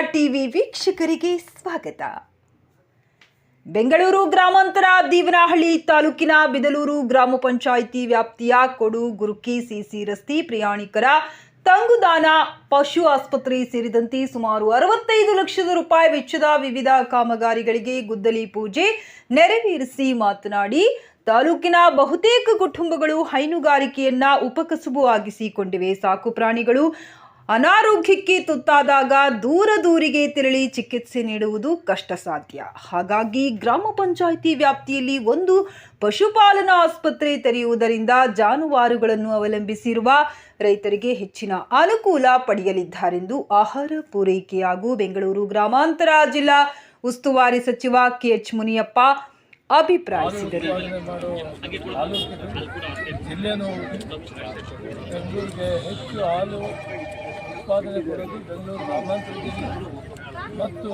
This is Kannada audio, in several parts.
ಟಿವಿ ವೀಕ್ಷಕರಿಗೆ ಸ್ವಾಗತ. ಬೆಂಗಳೂರು ಗ್ರಾಮಾಂತರ ದೀವನಹಳ್ಳಿ ತಾಲೂಕಿನ ಬಿದಲೂರು ಗ್ರಾಮ ಪಂಚಾಯಿತಿ ವ್ಯಾಪ್ತಿಯ ಕೊಡು ಗುರುಕಿ ಸಿಸಿ ರಸ್ತೆ ಪ್ರಯಾಣಿಕರ ತಂಗುದಾನ, ಪಶು ಆಸ್ಪತ್ರೆ ಸೇರಿದಂತೆ ಸುಮಾರು ಅರವತ್ತೈದು ಲಕ್ಷದ ರೂಪಾಯಿ ವೆಚ್ಚದ ವಿವಿಧ ಕಾಮಗಾರಿಗಳಿಗೆ ಗುದ್ದಲಿ ಪೂಜೆ ನೆರವೇರಿಸಿ ಮಾತನಾಡಿ, ತಾಲೂಕಿನ ಬಹುತೇಕ ಕುಟುಂಬಗಳು ಹೈನುಗಾರಿಕೆಯನ್ನ ಉಪಕಸುಬು ಆಗಿಸಿಕೊಂಡಿವೆ. ಸಾಕು ಪ್ರಾಣಿಗಳು ಅನಾರೋಗ್ಯಕ್ಕೆ ತುತ್ತಾದಾಗ ದೂರ ದೂರಿಗೆ ತೆರಳಿ ಚಿಕಿತ್ಸೆ ನೀಡುವುದು ಕಷ್ಟ ಸಾಧ್ಯ ಹಾಗಾಗಿ ಗ್ರಾಮ ಪಂಚಾಯಿತಿ ವ್ಯಾಪ್ತಿಯಲ್ಲಿ ಒಂದು ಪಶುಪಾಲನಾ ಆಸ್ಪತ್ರೆ ತೆರೆಯುವುದರಿಂದ ಜಾನುವಾರುಗಳನ್ನು ಅವಲಂಬಿಸಿರುವ ರೈತರಿಗೆ ಹೆಚ್ಚಿನ ಅನುಕೂಲ ಪಡೆಯಲಿದ್ದಾರೆಂದು ಆಹಾರ ಪೂರೈಕೆಯಾಗೂ ಬೆಂಗಳೂರು ಗ್ರಾಮಾಂತರ ಜಿಲ್ಲಾ ಉಸ್ತುವಾರಿ ಸಚಿವ ಕೆಎಚ್ ಮುನಿಯಪ್ಪ ಅಭಿಪ್ರಾಯಿಸಿದರು ಬೆಂಗಳೂರಿಗೆ ಹೆಚ್ಚು ಹಾಲು ಉತ್ಪಾದನೆ ಕೊಡೋದು ಬೆಂಗಳೂರು ಗ್ರಾಮಾಂತರ ಜಿಲ್ಲೆ ಮತ್ತು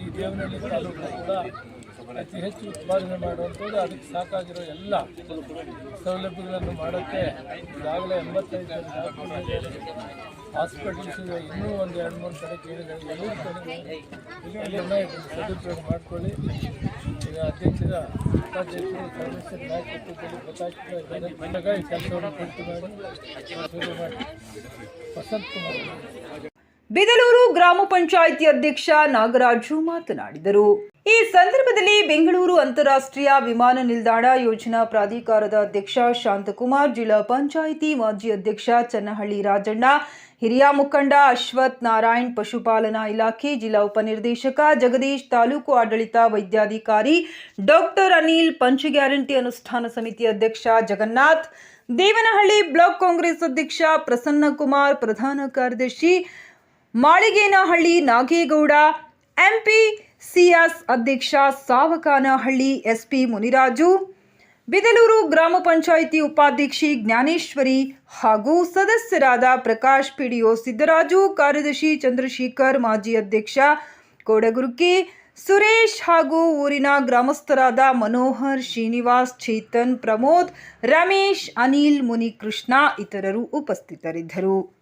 ಈ ದೇವನಹಳ್ಳಿ ತಾಲೂಕು ಕೂಡ ಅತಿ ಹೆಚ್ಚು ಉತ್ಪಾದನೆ ಮಾಡುವಂಥದ್ದು ಅದಕ್ಕೆ ಸಾಕಾಗಿರೋ ಎಲ್ಲ ಸೌಲಭ್ಯಗಳನ್ನು ಮಾಡೋಕ್ಕೆ ಈಗಾಗಲೇ ಎಂಬತ್ತೈದು ಹಾಸ್ಪಿಟಲ್ಸ್ ಇನ್ನೂ ಒಂದು ಎರಡು ಮೂರು ಕಡೆ ಕೇಳಿದೆ ಎಲ್ಲರೂ ಕಡೆ. ಸದುಪಯೋಗ ಮಾಡ್ಕೊಳ್ಳಿ. ಈಗ ಅಧ್ಯಕ್ಷರ ಉಪಾಧ್ಯಕ್ಷರು ಸದಸ್ಯರ ನಾಯಕತ್ವದಲ್ಲಿ ಪ್ರಕಾಶ್ ಬಂದಾಗ ಈ ಕೆಲಸವನ್ನು ಮಾಡಿ. ವಸಂತ್ ಕುಮಾರ್. ಬಿದಲೂರು ಗ್ರಾಮ ಪಂಚಾಯಿತಿ ಅಧ್ಯಕ್ಷ ನಾಗರಾಜು ಮಾತನಾಡಿದರು. ಈ ಸಂದರ್ಭದಲ್ಲಿ ಬೆಂಗಳೂರು ಅಂತಾರಾಷ್ಟ್ರೀಯ ವಿಮಾನ ನಿಲ್ದಾಣ ಯೋಜನಾ ಪ್ರಾಧಿಕಾರದ ಅಧ್ಯಕ್ಷ ಶಾಂತಕುಮಾರ್, ಜಿಲ್ಲಾ ಪಂಚಾಯಿತಿ ಮಾಜಿ ಅಧ್ಯಕ್ಷ ಚನ್ನಹಳ್ಳಿ ರಾಜಣ್ಣ, ಹಿರಿಯ ಮುಖಂಡ ಅಶ್ವಥ್ ನಾರಾಯಣ್, ಪಶುಪಾಲನಾ ಇಲಾಖೆ ಜಿಲ್ಲಾ ಉಪನಿರ್ದೇಶಕ ಜಗದೀಶ್, ತಾಲೂಕು ಆಡಳಿತ ವೈದ್ಯಾಧಿಕಾರಿ ಡಾಕ್ಟರ್ ಅನಿಲ್, ಪಂಚ ಗ್ಯಾರಂಟಿ ಅನುಷ್ಠಾನ ಸಮಿತಿ ಅಧ್ಯಕ್ಷ ಜಗನ್ನಾಥ್, ದೇವನಹಳ್ಳಿ ಬ್ಲಾಕ್ ಕಾಂಗ್ರೆಸ್ ಅಧ್ಯಕ್ಷ ಪ್ರಸನ್ನಕುಮಾರ್, ಪ್ರಧಾನ ಕಾರ್ಯದರ್ಶಿ ಮಾಳಿಗೇನಹಳ್ಳಿ ನಾಗೇಗೌಡ, ಎಂಪಿ ಸಿಎಸ್ ಅಧ್ಯಕ್ಷ ಸಾವಕಾನಹಳ್ಳಿ ಎಸ್ಪಿ ಮುನಿರಾಜು, ಬಿದಲೂರು ಗ್ರಾಮ ಪಂಚಾಯಿತಿ ಉಪಾಧ್ಯಕ್ಷಿ ಜ್ಞಾನೇಶ್ವರಿ ಹಾಗೂ ಸದಸ್ಯರಾದ ಪ್ರಕಾಶ್ ಪಿಡಿಒ ಸಿದ್ದರಾಜು, ಕಾರ್ಯದರ್ಶಿ ಚಂದ್ರಶೇಖರ್, ಮಾಜಿ ಅಧ್ಯಕ್ಷ ಕೋಡಗುರುಕಿ, ಸುರೇಶ್ ಹಾಗೂ ಊರಿನ ಗ್ರಾಮಸ್ಥರಾದ ಮನೋಹರ್, ಶ್ರೀನಿವಾಸ್, ಚೇತನ್, ಪ್ರಮೋದ್, ರಮೇಶ್, ಅನಿಲ್, ಮುನಿಕೃಷ್ಣ ಇತರರು ಉಪಸ್ಥಿತರಿದ್ದರು.